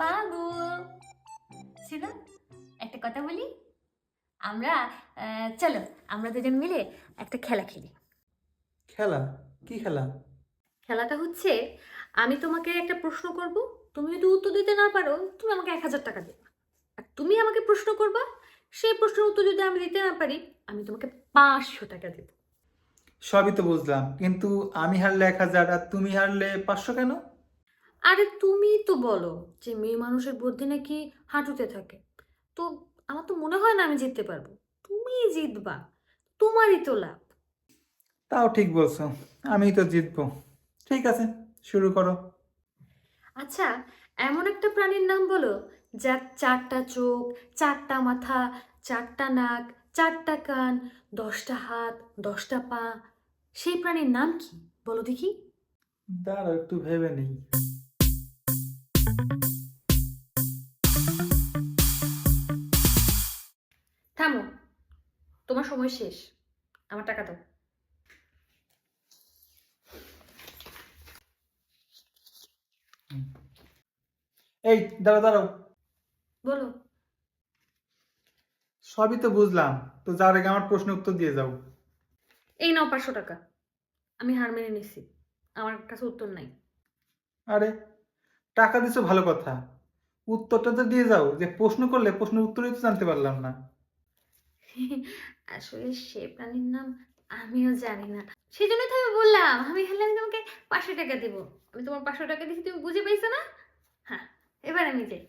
বাবু শোনো একটা কথা বলি? আমরা চলো আমরা দুজন মিলে একটা খেলা খেলি। খেলা? কি খেলা? খেলাটা হচ্ছে আমি তোমাকে একটা প্রশ্ন করব তুমি যদি উত্তর দিতে না পারো তুমি আমাকে এক হাজার টাকা দেবে। আর তুমি আমাকে প্রশ্ন করবা সেই প্রশ্নের উত্তর যদি আমি দিতে না পারি আমি তোমাকে পাঁচশো টাকা দেব। সবই তো বুঝলাম কিন্তু আমি হারলে এক হাজার আর তুমি হারলে পাঁচশো কেন? আরে তুমি তো বলো যে মেয়ে মানুষের বুদ্ধি নাকি হাঁটুতে থাকে। তো আমার তো মনে হয় না আমি জিততে পারব। তুমি জিতবা তোমারই তো লাভ। তাও ঠিক বলছো আমি তো জিতবো। ঠিক আছে শুরু করো। আচ্ছা এমন একটা প্রাণীর নাম বলো যার চারটা চোখ চারটা মাথা চারটা নাক চারটা কান দশটা হাত দশটা পা সেই প্রাণীর নাম কি? বলো দেখি। দাঁড়াও একটু ভেবে নেই। তোমার সময় শেষ। আমার টাকা দাও। এই দাঁড়াও দাঁড়াও। বলো। সবই তো বুঝলাম। তো যার আগে আমার প্রশ্ন উত্তর দিয়ে যাও। এই নাও পাঁচশো টাকা। আমি হার মেনে নিছি। আমার কাছে উত্তর নাই। আরে টাকা দিছো ভালো কথা। উত্তরটা তো দিয়ে যাও। যে প্রশ্ন করলে প্রশ্নের উত্তরই তো জানতে পারলাম না। আসলে সে প্রাণীর নাম আমিও জানি না। সেই জন্য তো আমি বললাম, আমি হলে আমি তোমাকে পাঁচশো টাকা দেবো। আমি তোমার পাঁচশো টাকা দিচ্ছি তুমি বুঝে পাইছো না? হ্যাঁ এবার আমি যাই।